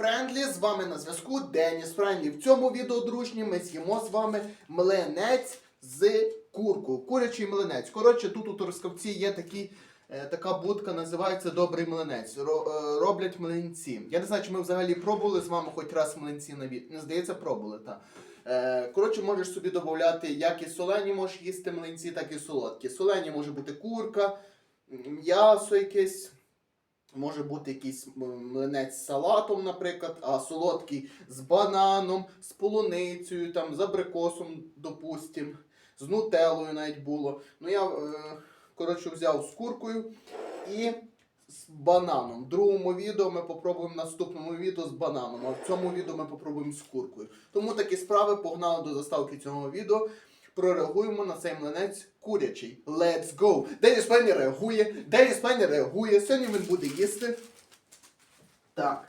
Френдлі. З вами на зв'язку Деніс Френдлі. В цьому відео, дружні, ми з'їмо з вами млинець з куркою. Курячий млинець. Коротше, тут у Трускавці є такі, е, така будка, називається Добрий млинець. Ро- е, роблять млинці. Я не знаю, чи ми взагалі пробували з вами хоч раз млинці на від. Не здається, пробували, так. Е, коротше, можеш собі додати як і солені можеш їсти млинці, так і солодкі. Солені може бути курка, м'ясо якесь. Може бути якийсь млинець з салатом, наприклад, а солодкий з бананом, з полуницею, там, з абрикосом, допустим, з нутеллою навіть було. Ну я е, коротше взяв з куркою і з бананом. В другому відео ми попробуємо в наступному відео з бананом, а в цьому відео ми попробуємо з куркою. Тому такі справи погнали до заставки цього відео. Прореагуємо на цей млинець курячий. Let's go! Деніс Пенні реагує, Деніс Пенні реагує. Сьогодні він буде їсти. Так.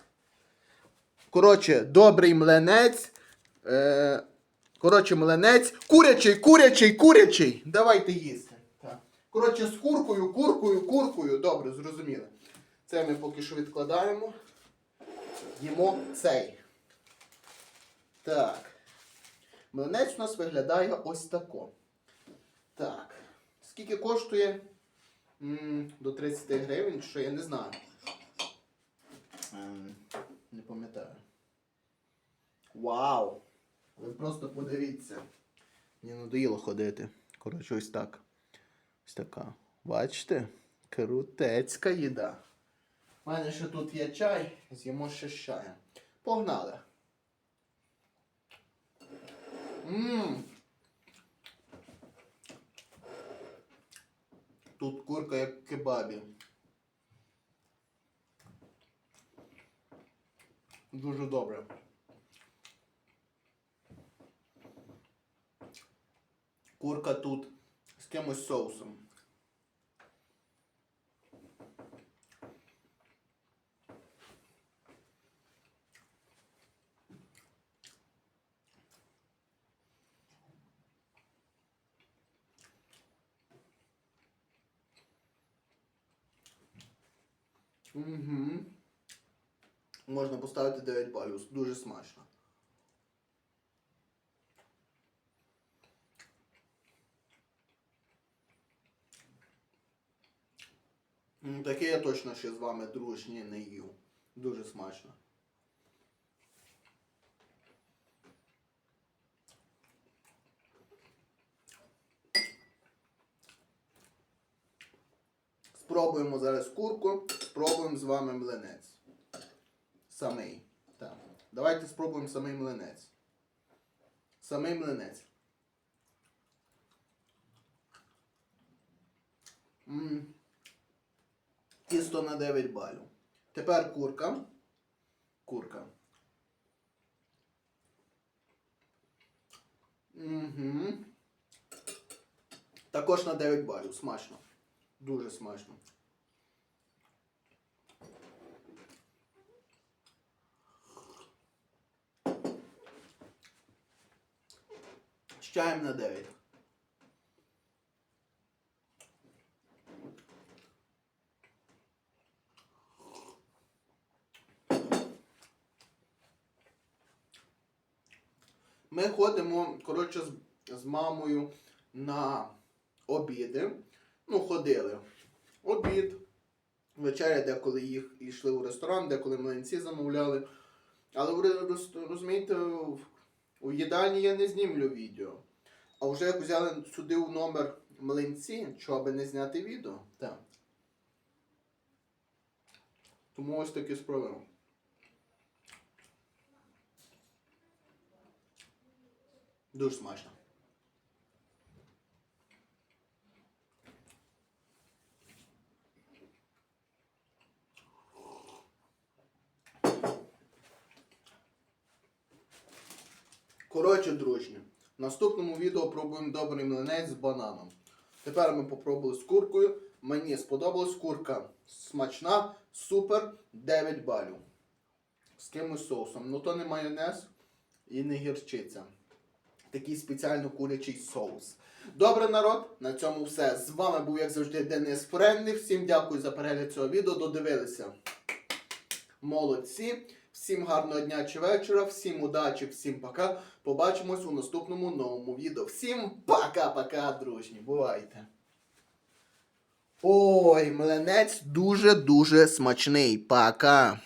Коротше, добрий млинець. Е, коротше, млинець. Курячий, курячий, курячий. Давайте їсти. Так. Коротше, з куркою, куркою, куркою. Добре, зрозуміли. Це ми поки що відкладаємо. Їмо цей. Так. Млинець у нас виглядає ось тако. Так. Скільки коштує? М, до 30 гривень, що я не знаю. Ем, не пам'ятаю. Вау! Ви просто подивіться. Мені надоїло ходити. Коротше, ось так. Ось така. Бачите? Крутецька їда. У мене ще тут є чай, з'їмо ще з чаєм. Погнали! Тут курка як кебабі. Дуже добре. Курка тут з кимось соусом. Угу. Можна поставити 9 балів. Дуже смачно. Таке я точно ще з вами дружні не їв. Дуже смачно. Спробуємо зараз курку, спробуємо з вами млинець. Самий. Так. Давайте спробуємо самий млинець. Самий млинець. М. Тісто на 9 балів. Тепер курка. Курка. Угу. Також на 9 балів. Смачно. Дуже смачно. З чаєм на 9. Ми ходимо, коротше, з, з мамою на обіди. Ну, ходили. Обід. Вечеря, деколи їх йшли у ресторан, деколи млинці замовляли. Але ви розумієте, у їдальні я не знімлю відео. А вже як взяли сюди у номер млинці, би не зняти відео. Так. Тому ось такі справи. Дуже смачно. Коротше, дружні, в наступному відео пробуємо добрий млинець з бананом. Тепер ми попробували з куркою. Мені сподобалась курка смачна, супер, 9 балів. З кимось соусом. Ну то не майонез і не гірчиця. Такий спеціально курячий соус. Добре, народ, на цьому все. З вами був, як завжди, Денис Френлі. Всім дякую за перегляд цього відео. Додивилися. Молодці. Всім гарного дня чи вечора, всім удачі, всім пока. Побачимось у наступному новому відео. Всім пока-пока, дружні. Бувайте. Ой, млинець дуже-дуже смачний. Пока.